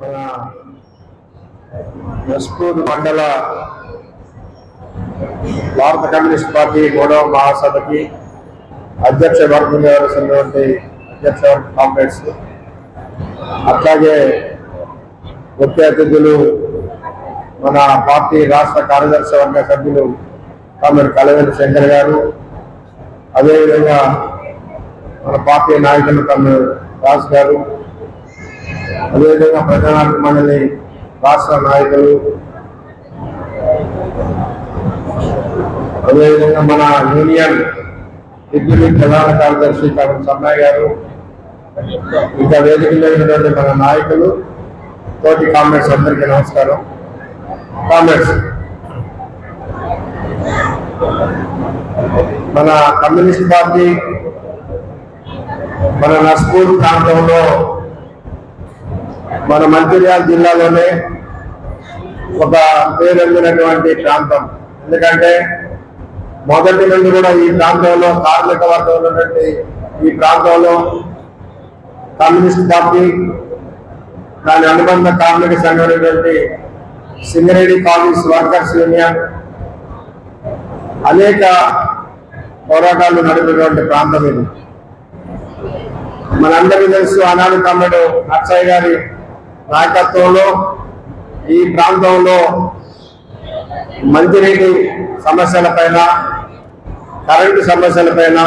మన నస్పూర్ మండల భారత కమ్యూనిస్ట్ పార్టీ మూడవ మహాసభకి అధ్యక్ష వర్గం వ్యవహరిస్తున్నటువంటి అధ్యక్ష వర్గ కాంగ్రెస్ అట్లాగే ముఖ్య అతిథులు మన పార్టీ రాష్ట్ర కార్యదర్శి వర్గ సభ్యులు కామెర్ కలవేలు శంకర్ గారు. అదేవిధంగా మన పార్టీ నాయకులు కమ్యూర్ దాస్ గారు. అదేవిధంగా ప్రజానాయక మండలి రాష్ట్ర నాయకులు అదేవిధంగా మన యూనియన్ డిప్యూటీ ప్రధాన కార్యదర్శి కమల్ సన్నయ్య గారు ఇంకా వేదిక మన నాయకులు తోటి కామ్రేడ్స్ అందరికీ నమస్కారం. కామ్రేడ్స్ మన కమ్యూనిస్ట్ పార్టీ మన నస్పూర్ ప్రాంతంలో మన మంచిర్యాల జిల్లాలోనే ఒక పేరొందినటువంటి ప్రాంతం. ఎందుకంటే మొదటి నుండి కూడా ఈ ప్రాంతంలో కార్మిక వర్గం ఉన్నటువంటి ఈ ప్రాంతంలో కమ్యూనిస్ట్ పార్టీ దాని అనుబంధ కార్మిక సంఘం Singareni Singareni colliery workers union అనేక పోరాటాలు నడిపినటువంటి ప్రాంతం ఇది. మనందరికీ తెలుసు ఆనాడు తమ్ముడు నర్సయ్య గారి నాయకత్వంలో ఈ ప్రాంతంలో మంచినీటి సమస్యల పైన కరెంటు సమస్యల పైన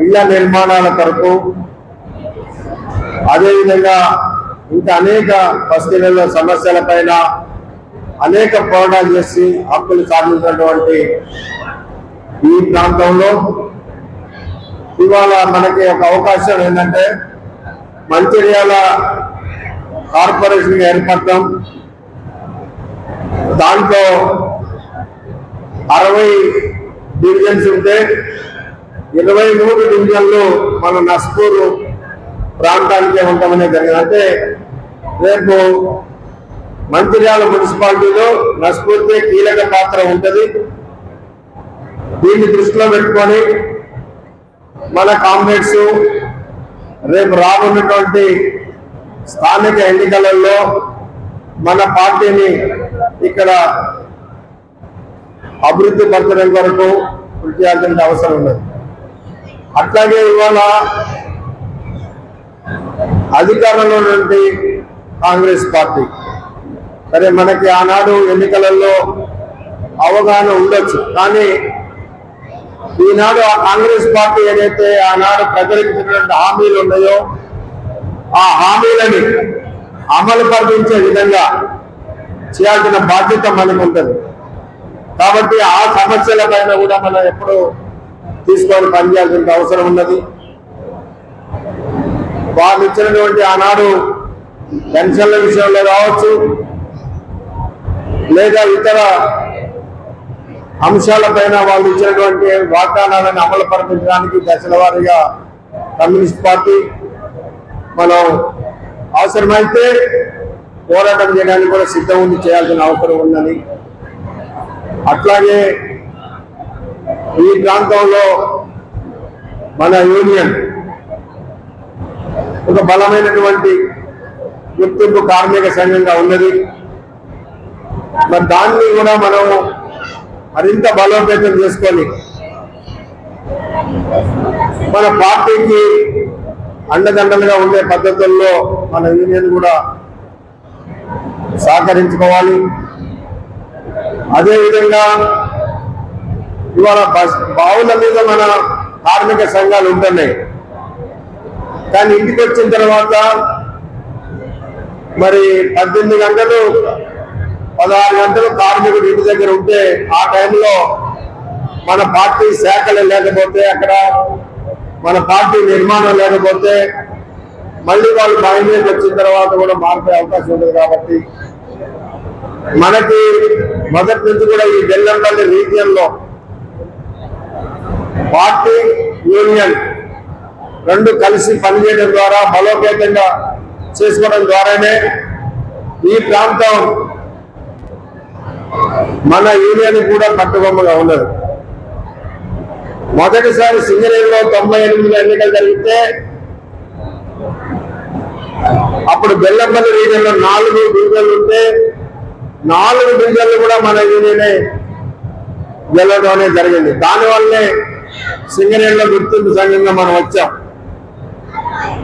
ఇళ్ళ నిర్మాణాల కొరకు అదేవిధంగా ఇంకా అనేక బస్తీలలో సమస్యల పైన అనేక పోరాటాలు చేసి హక్కులు సాధించినటువంటి ఈ ప్రాంతంలో ఇవాళ మనకి ఒక అవకాశం ఏంటంటే మంచిర్యాల కార్పొరేషన్ ఏర్పడటం. దాంట్లో అరవై డివిజన్స్ ఉంటే ఇరవై మూడు డివిజన్లు మన నస్పూర్ ప్రాంతానికే ఉంటామనే జరిగింది. అంటే రేపు మంచిర్యాల మున్సిపాలిటీలో నస్పూర్కే కీలక పాత్ర ఉంటుంది. దీన్ని దృష్టిలో పెట్టుకొని మన కామ్రేడ్స్ రేపు రానున్నటువంటి స్థానిక ఎన్నికలలో మన పార్టీని ఇక్కడ అభివృద్ధి పరచడం వరకు కృషి చేయాల్సిన అవసరం ఉన్నది. అట్లాగే ఇవాళ అధికారంలో ఉన్నటువంటి కాంగ్రెస్ పార్టీ. సరే మనకి ఆనాడు ఎన్నికలలో అవగాహన ఉండొచ్చు కానీ ఈనాడు ఆ కాంగ్రెస్ పార్టీ ఏదైతే ఆనాడు ప్రజలకు హామీలు ఉన్నాయో ఆ హామీలని అమలు పరిచే విధంగా చేయాల్సిన బాధ్యత మనకు ఉంటుంది. కాబట్టి ఆ సమస్యల పైన కూడా మనం ఎప్పుడు తీసుకొని పనిచేయాల్సిన అవసరం ఉన్నది. వాళ్ళు ఇచ్చినటువంటి ఆనాడు పెన్షన్ల విషయంలో కావచ్చు లేదా ఇతర అంశాలపైన వాళ్ళు ఇచ్చినటువంటి వాగ్దానాలను అమలు పరిపించడానికి దశల వారీగా కమ్యూనిస్ట్ పార్టీ మనం అవసరమైతే పోరాటం చేయడానికి కూడా సిద్ధం ఉంది చేయాల్సిన అవసరం ఉందని. అట్లాగే ఈ ప్రాంతంలో మన యూనియన్ ఒక బలమైనటువంటి గుర్తింపు కార్మిక సంఘంగా ఉన్నది. మరి దాన్ని కూడా మనం మరింత బలోపేతం చేసుకొని మన పార్టీకి అండదండలుగా ఉండే పద్ధతుల్లో మన యూనియన్ కూడా సహకరించుకోవాలి. అదేవిధంగా ఇవాళ బస్ బావుల మీద మన కార్మిక సంఘాలు ఉంటున్నాయి. కానీ ఇంటికి వచ్చిన తర్వాత మరి పద్దెనిమిది గంటలు పదహారు గంటలు కార్మికుడు ఇంటి దగ్గర ఉంటే ఆ టైంలో మన పార్టీ శాఖలు లేకపోతే అక్కడ మన పార్టీ నిర్మాణం లేకపోతే మళ్ళీ వాళ్ళు బయలుదేరి వచ్చిన తర్వాత కూడా మారిపోయే అవకాశం ఉండదు కాబట్టి మనకి మొదటి నుంచి కూడా ఈ బెల్లంపల్లి రీజియన్లో పార్టీ యూనియన్ రెండు కలిసి పనిచేయడం ద్వారా బలోపేతంగా చేసుకోవడం ద్వారానే ఈ ప్రాంతం మన యూనియన్ కూడా కట్టుబొమ్మగా ఉన్నది. మొదటిసారి సింగరేణిలో తొంభై ఎనిమిదిలో ఎన్నికలు జరిగితే అప్పుడు బెల్లంపల్లి రీజన్లో నాలుగు డివిజన్లు ఉంటే నాలుగు డివిజన్లు కూడా మన యూనియనే గెలవడం అనేది జరిగింది. దానివల్లే సింగరేణిలో గుర్తింపు సంఘంగా మనం వచ్చాం.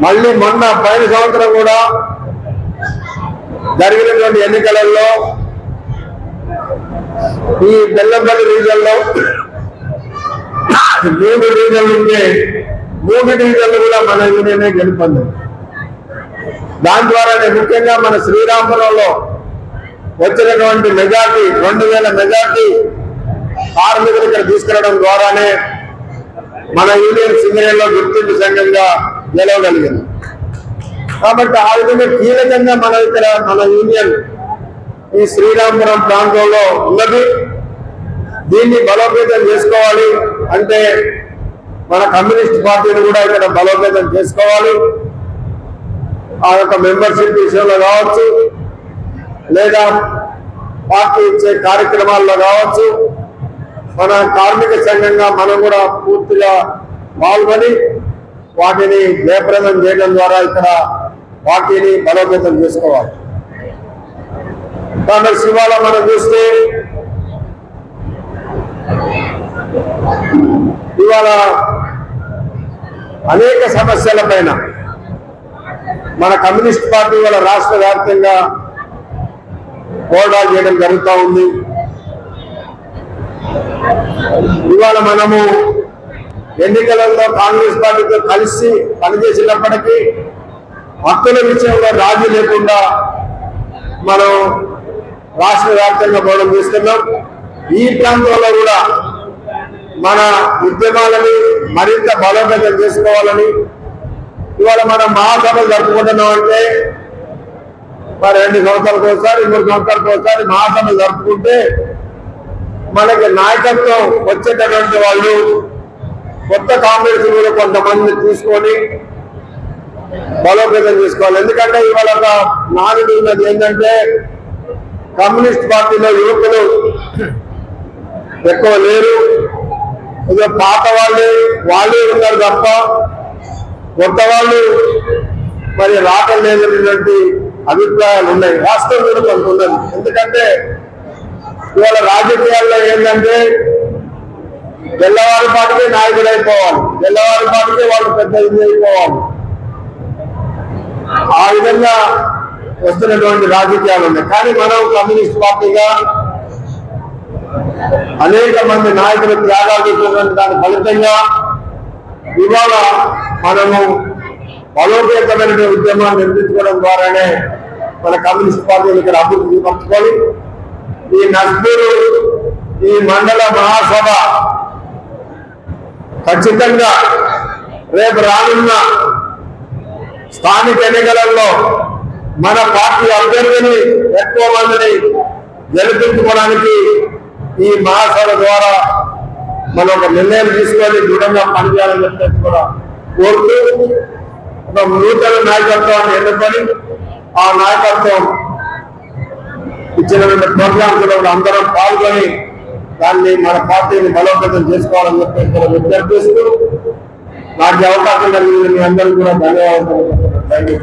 మళ్ళీ మొన్న పైన సంవత్సరం కూడా జరిగినటువంటి ఎన్నికలలో ఈ బెల్లంపల్లి రీజన్లో మూడు డివిజన్లు ఉంటే మూడు డివిజన్లు కూడా మన యూనియనే గెలుపొంది. దాని ద్వారానే ముఖ్యంగా మన శ్రీరాంపురంలో వచ్చినటువంటి మెజార్టీ రెండు వేల మెజార్టీ కార్మికులు ఇక్కడ తీసుకురావడం ద్వారానే మన యూనియన్ సింగరేలో గుర్తింపు సంఘంగా గెలవగలిగింది కాబట్టి ఆ విధంగా కీలకంగా మన ఇక్కడ మన యూనియన్ ఈ శ్రీరాంపురం ప్రాంతంలో ఉన్నది. దీన్ని బలోపేతం చేసుకోవాలి. అంటే మన కమ్యూనిస్ట్ పార్టీని కూడా ఇక్కడ బలోపేతం చేసుకోవాలి. ఆ యొక్క మెంబర్షిప్ విషయంలో కావచ్చు లేదా పార్టీ ఇచ్చే కార్యక్రమాల్లో కావచ్చు మన కార్మిక సంఘంగా మనం కూడా పూర్తిగా పాల్గొని వాటిని జయప్రదం చేయడం ద్వారా ఇక్కడ పార్టీని బలోపేతం చేసుకోవాలి. కానీ శివాల మనం చూస్తే ఇవాళ అనేక సమస్యల పైన మన కమ్యూనిస్ట్ పార్టీ వాళ్ళ రాష్ట్ర వ్యాప్తంగా పోరాటాలు చేయడం జరుగుతూ ఉంది. ఇవాళ మనము ఎన్నికలలో కాంగ్రెస్ పార్టీతో కలిసి పనిచేసినప్పటికీ హక్కుల విషయంలో రాజీ లేకుండా మనం రాష్ట్ర వ్యాప్తంగా పోవడం చేస్తున్నాం. ఈ ప్రాంతంలో కూడా మన ఉద్యమాలని మరింత బలోపేతం చేసుకోవాలని ఇవాళ మనం మహాసభలు జరుపుకుంటున్నాం అంటే మరి రెండు సంవత్సరాలకు ఒకసారి మూడు సంవత్సరాలకు ఒకసారి మహాసభలు జరుపుకుంటే మనకి నాయకత్వం వచ్చేటటువంటి వాళ్ళు కొత్త కాంగ్రెస్ కూడా కొంతమంది తీసుకొని బలోపేతం చేసుకోవాలి. ఎందుకంటే ఇవాళ ఒక నాలుగు ఉన్నది ఏంటంటే కమ్యూనిస్ట్ పార్టీలో యువకులు ఎక్కువ లేరు. ఇక పాత వాళ్ళే వాళ్ళే ఉన్నారు తప్ప కొత్త వాళ్ళు మరి రావటం లేదనేటువంటి అభిప్రాయాలు ఉన్నాయి. రాష్ట్రం కూడా కొంత ఉన్నది. ఎందుకంటే ఇవాళ రాజకీయాల్లో ఏంటంటే తెల్లవారి పాటికే నాయకుడు అయిపోవాలి. తెల్లవారి పాటికే వాళ్ళు పెద్ద ఇది అయిపోవాలి. ఆ విధంగా వస్తున్నటువంటి రాజకీయాలు ఉన్నాయి. కానీ మనం కమ్యూనిస్ట్ పార్టీగా అనేక మంది నాయకులు త్యాగాలు చేసినటువంటి దాని ఫలితంగా ఇవాళ మనము బలోపేతమైన ఉద్యమాన్ని నిర్మించుకోవడం ద్వారానే మన కమ్యూనిస్ట్ పార్టీని ఇక్కడ అభివృద్ధి పంచుకొని ఈ నస్పూరు ఈ మండల మహాసభ ఖచ్చితంగా రేపు రానున్న స్థానిక ఎన్నికలలో మన పార్టీ అభ్యర్థిని ఎక్కువ మందిని గెలిపించుకోవడానికి ఈ మహాసభ ద్వారా మనం ఒక నిర్ణయం తీసుకొని దృఢంగా పనిచేయాలని చెప్పేసి కూడా కోరుతూ ఒక నూతన నాయకత్వాన్ని ఎన్నుకొని ఆ నాయకత్వం ఇచ్చినటువంటి ప్రోగ్రామ్స్లో అందరం పాల్గొని దాన్ని మన పార్టీని బలోపేతం చేసుకోవాలని చెప్పేసి కూడా విజ్ఞప్తిస్తూ నాకు అవకాశం కలిగింది మీ అందరికీ కూడా ధన్యవాదాలు. Thank you